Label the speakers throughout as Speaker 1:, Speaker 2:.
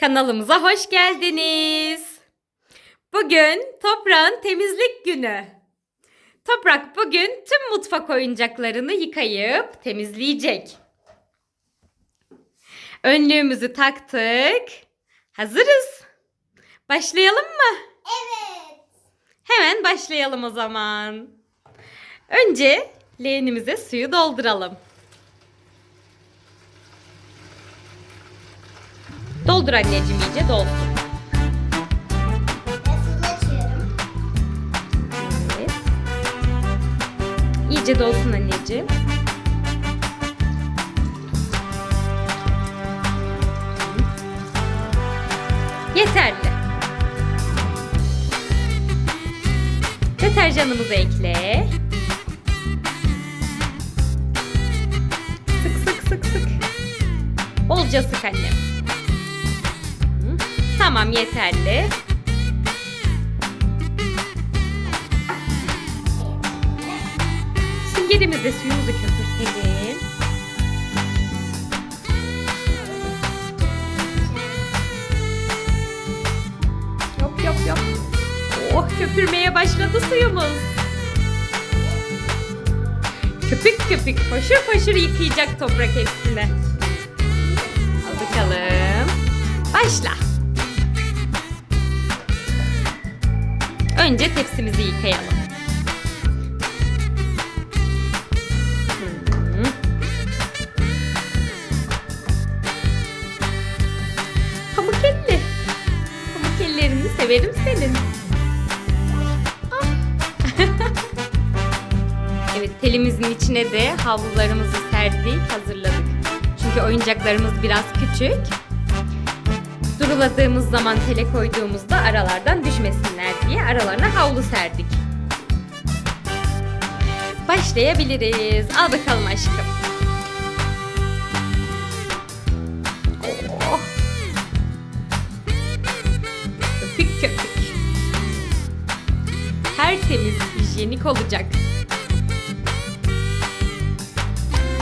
Speaker 1: Kanalımıza hoş geldiniz. Bugün Toprak'ın temizlik günü. Toprak bugün tüm mutfak oyuncaklarını yıkayıp temizleyecek. Önlüğümüzü taktık. Hazırız. Başlayalım mı?
Speaker 2: Evet.
Speaker 1: Hemen başlayalım o zaman. Önce leğenimize suyu dolduralım. Doldur anneciğim iyice dolsun. Evet. İyice dolsun anneciğim. Yeterli. Deterjanımızı ekle. Sık sık sık sık. Bolca sık annem. Tamam yeterli. Süngerimizle suyumuzu köpürtelim. Yok yok yok. Oh köpürmeye başladı suyumuz. Köpük köpük faşır faşır yıkayacak toprak hepsini. Al bakalım. Başla. Önce tepsimizi yıkayalım. Hı. Pamuk elli. Pamuk ellerini severim senin. Ah. evet telimizin içine de havlularımızı serdik, hazırladık. Çünkü oyuncaklarımız biraz küçük. Duruladığımız zaman tele koyduğumuzda aralardan düşmesinler diye aralarına havlu serdik. Başlayabiliriz. Al bakalım aşkım. Oh. Köpük köpük. Tertemiz, hijyenik olacak.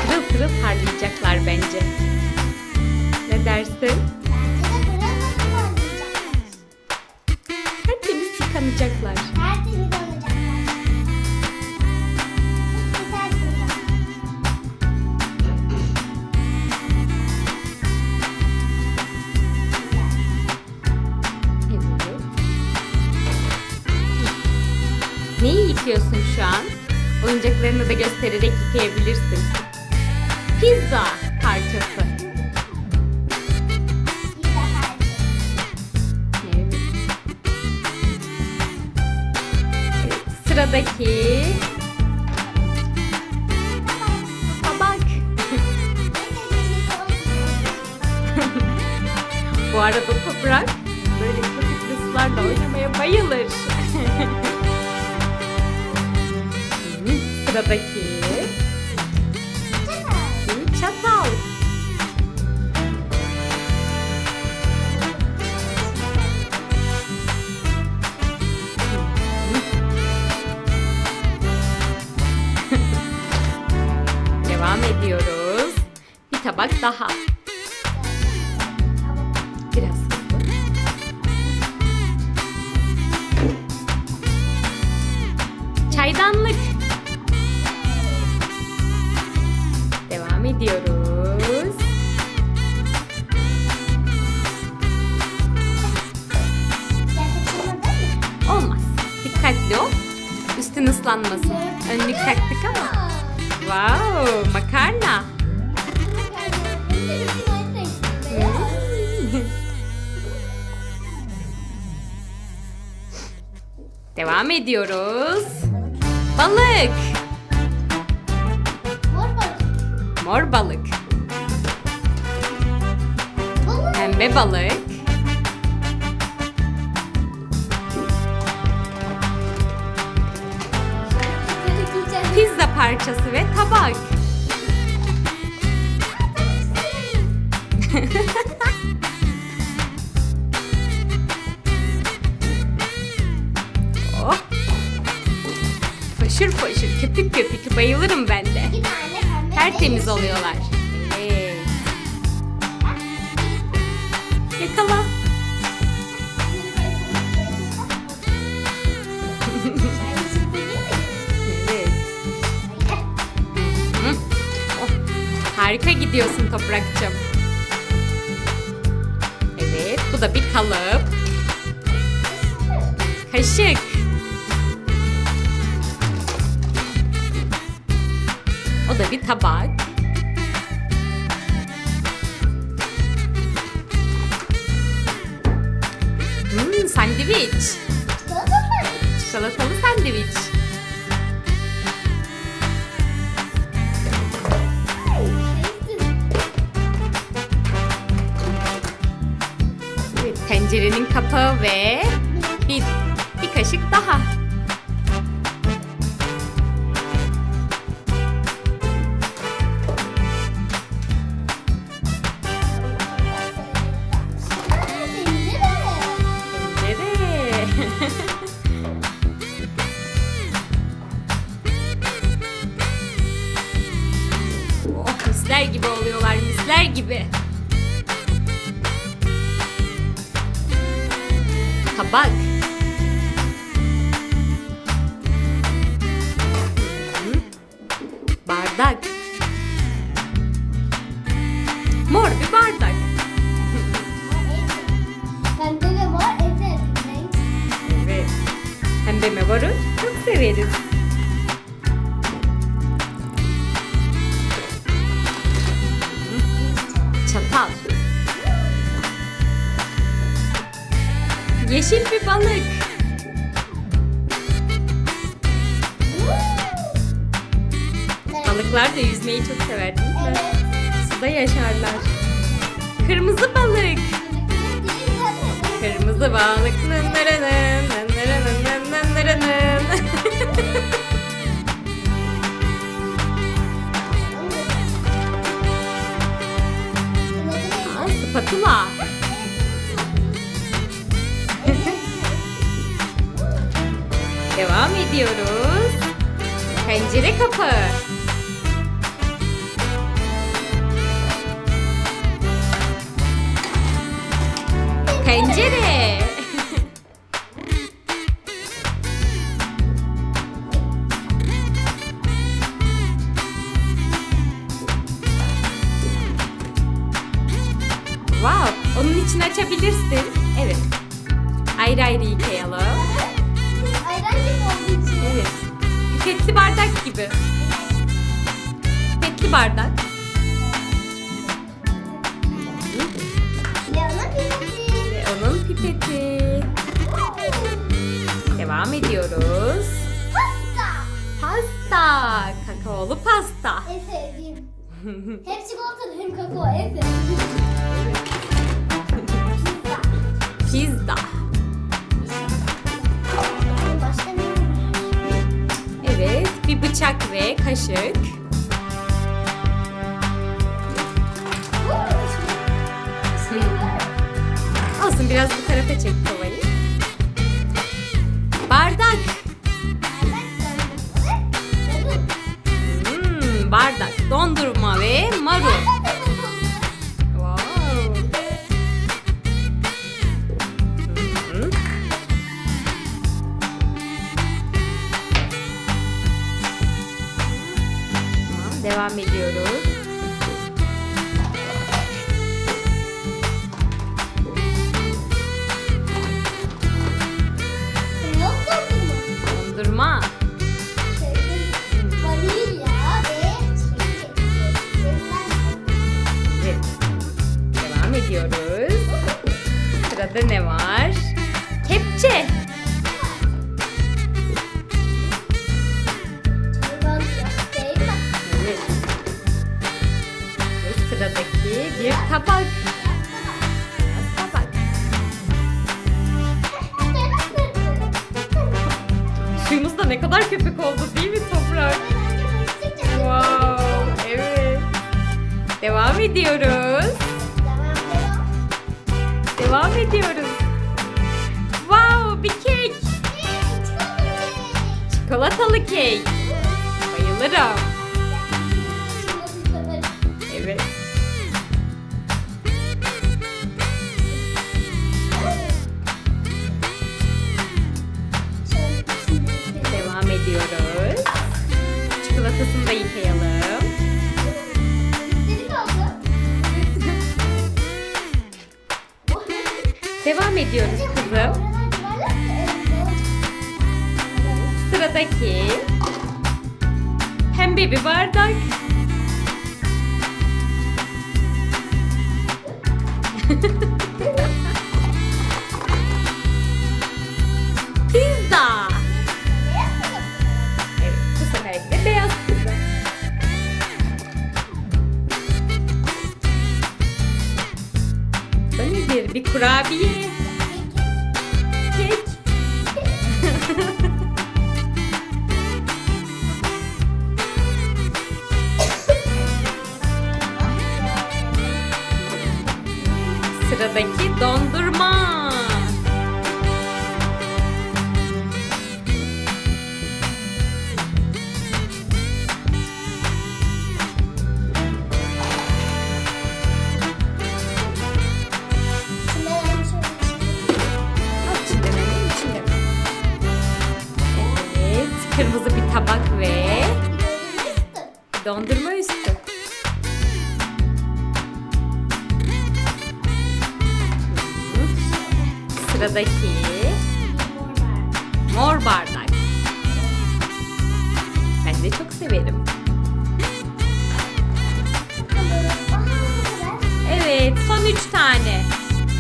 Speaker 1: Pırıl pırıl parlayacaklar bence. Ne dersin? Da göstererek yıkayabilirsin. Pizza parçası. Evet. Evet. Bu arada toprak böyle köpüklü sularla oynamaya bayılır. Sıradaki bir çatal. Devam ediyoruz. Bir tabak daha. Ediyoruz. Olmaz. Dikkatli ol. Üstün ıslanmasın. Önlük taktık ama. Wow, makarna. Devam ediyoruz. Balık. Mor balık. Pembe balık. Pizza parçası ve tabak. oh. Faşır faşır, köpük köpük bayılırım ben tertemiz oluyorlar. Evet. Yakala. harika gidiyorsun toprakçım. Evet, bu da bir kalıp. Kaşık. O da bir tabak. Hmm, sandviç. Çikolatalı sandviç. Tencerenin kapağı ve bir, bir kaşık daha. Misler gibi oluyorlar misler gibi. Tabak. Hı. Bardak. Mor bir bardak.
Speaker 2: En sevdiğim renk.
Speaker 1: Evet. Pembe memoru çok severiz. Yeşil bir balık. Balıklar da yüzmeyi çok sever değil mi?
Speaker 2: Evet.
Speaker 1: Suda yaşarlar. Kırmızı balık. Kırmızı balık. Nınırının, nınırının, nınırının. Aa, Spatula. Devam ediyoruz. Pencere kapağı. Pencere. Pipeti. Devam ediyoruz.
Speaker 2: Pasta.
Speaker 1: Pasta. Kakaolu pasta.
Speaker 2: En sevdiğim. Hem çikolatalı hem kakao en sevdiğim. Pizza.
Speaker 1: Pizza. Evet. Bir bıçak ve kaşık. Olsun biraz bu tarafa çek kovayı. Bardak. Hmm, bardak. Dondurma ve marul. Sırada ne var? Kepçe. Bey. Bayılırım. Evet. Devam ediyoruz. Çikolatasını da yıkayalım. Devam ediyoruz kızım. Sıradaki pembe bir bardak. 13 tane.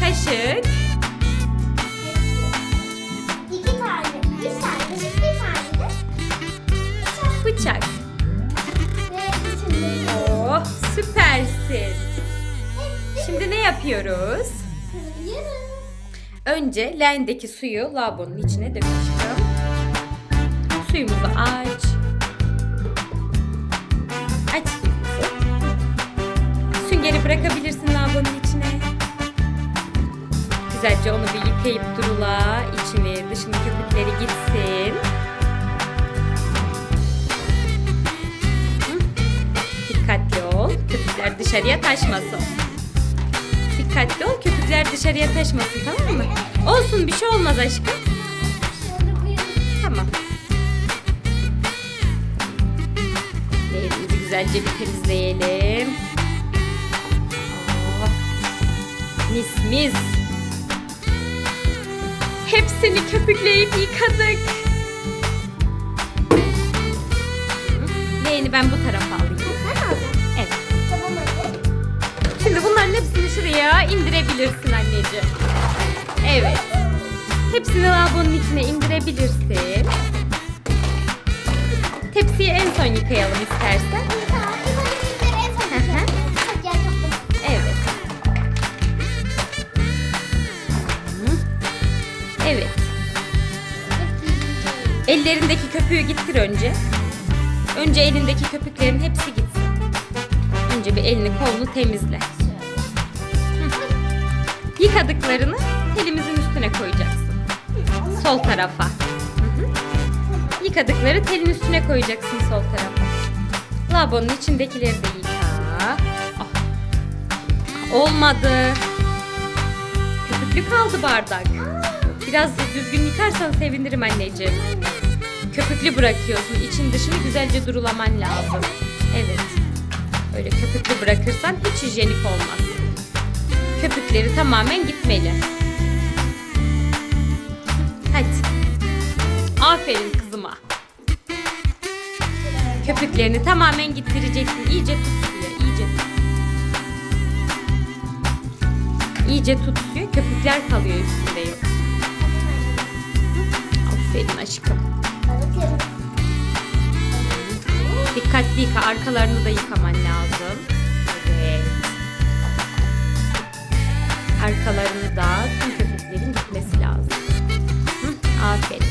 Speaker 1: Kaşık.
Speaker 2: İki tane. Bir tane. Bir tane.
Speaker 1: Bıçak. Oh süpersin. Şimdi ne yapıyoruz? Önce lendeki suyu lavabonun içine dökeceğim. Suyumuzu aç. Aç suyumuzu. Süngeri bırakabilirsiniz Güzelce onu bir yıkayıp durula. içini, dışını köpükleri gitsin. Dikkatli ol. Köpükler dışarıya taşmasın. Dikkatli ol köpükler dışarıya taşmasın tamam mı? Olsun bir şey olmaz aşkım. Tamam. Elimizi güzelce bir temizleyelim. Oh, mis mis. Hepsini köpükleyip yıkadık. Leğeni ben bu tarafa alayım. Evet.
Speaker 2: Tamam hadi.
Speaker 1: Şimdi bunların hepsini şuraya indirebilirsin anneciğim. Evet. Hepsini lavabonun içine indirebilirsin. Tepsiyi en son yıkayalım istersen. Ellerindeki köpüğü gittir önce. Önce elindeki köpüklerin hepsi gitsin. Önce bir elini kolunu temizle. Yıkadıklarını telimizin üstüne koyacaksın. Sol tarafa. Yıkadıkları telin üstüne koyacaksın sol tarafa. Lavabonun içindekileri de yıka. Ah. Olmadı. Köpüklü kaldı bardak. Biraz düzgün yıkarsan sevinirim anneciğim. Köpüklü bırakıyorsun. İçin dışını güzelce durulaman lazım. Evet. Öyle köpüklü bırakırsan hiç hijyenik olmaz. Köpükleri tamamen gitmeli. Hadi. Aferin kızıma. Köpüklerini tamamen gittireceksin. İyice tut suya. iyice. İyice tut. Köpükler kalıyor üstünde yok. Aferin aşkım. Dikkatli yıka. Arkalarını da yıkaman lazım. Evet. Arkalarını da tüm köpüklerin gitmesi lazım. Aferin.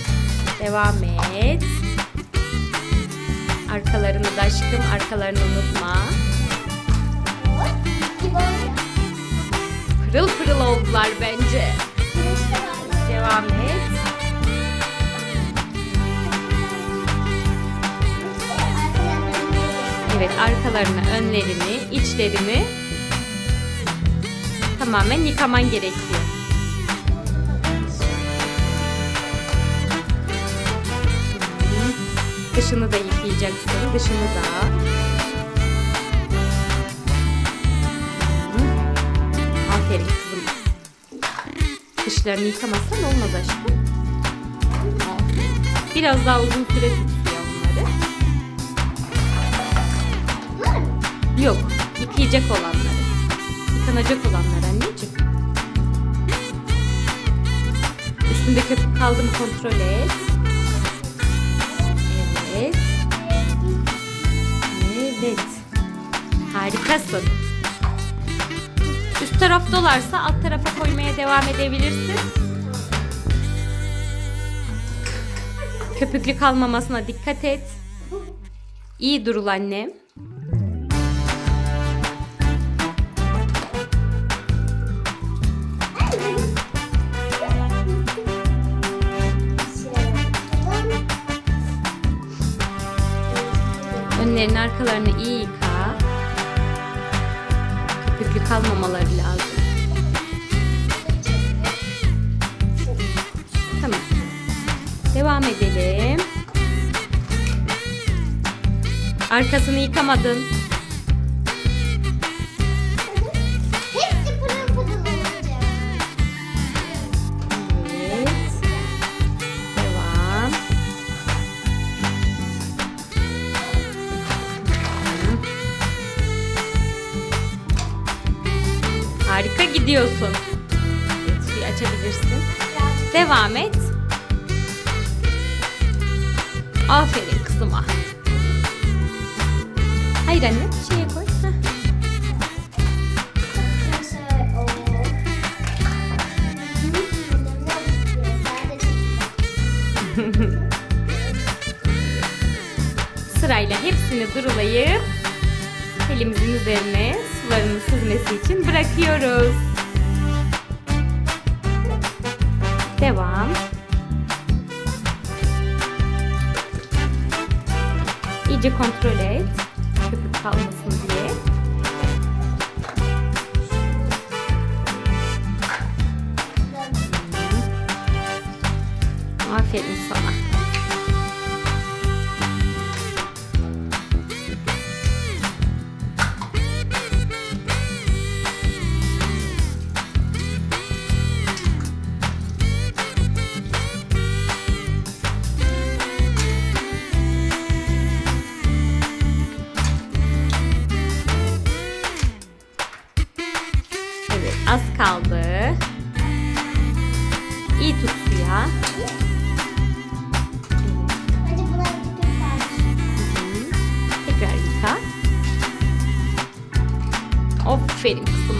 Speaker 1: Devam et. Arkalarını da aşkım. Arkalarını unutma. Pırıl pırıl oldular bence. Devam et. Arkalarını, önlerini, içlerini tamamen yıkaman gerekiyor. Dışını da yıkayacaksın. Dışını da. Aferin kızım. Dışlarını yıkamazsan olmaz aşkım. Biraz daha uzun süre tutuyor Yok, yıkayacak olanları. Yıkanacak olanlar anneciğim. Üstünde köpük kaldı mı kontrol et. Evet. Evet. Harikasın. Üst taraf dolarsa alt tarafa koymaya devam edebilirsin. Köpüklü kalmamasına dikkat et. İyi durul annem. Önlerini arkalarını iyi yıka. Köpüklü kalmamaları lazım. Tamam. Devam edelim. Arkasını yıkamadın. Harika gidiyorsun. Evet, suyu açabilirsin. Devam et. Aferin kızıma. Hayır anne, şeye koy. Sırayla hepsini durulayıp elimizin üzerine sularının süzmesi için bırakıyoruz. Devam. İyice kontrol et. Köpük kalmasın diye. Aferin sana. Az kaldı. İyi tut suya. Tekrar yıka. Aferin kızıma.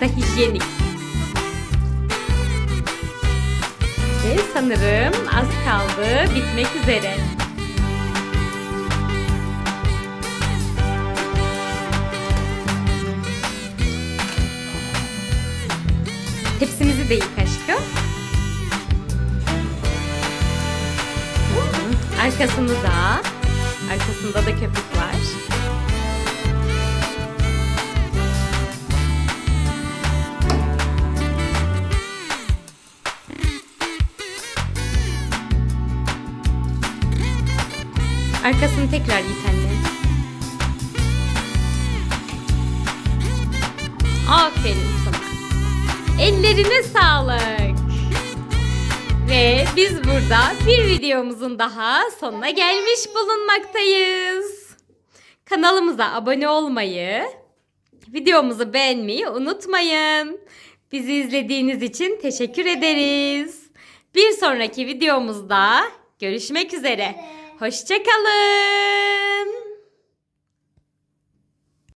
Speaker 1: Da hijyenik. Ve sanırım az kaldı bitmek üzere. Tepsimizi de yık aşkım. Arkasını da. Arkasında da köpük var. Arkasını tekrar anne. Aferin sana. Ellerine sağlık. Ve biz burada bir videomuzun daha sonuna gelmiş bulunmaktayız. Kanalımıza abone olmayı, videomuzu beğenmeyi unutmayın. Bizi izlediğiniz için teşekkür ederiz. Bir sonraki videomuzda görüşmek üzere. Hoşçakalın.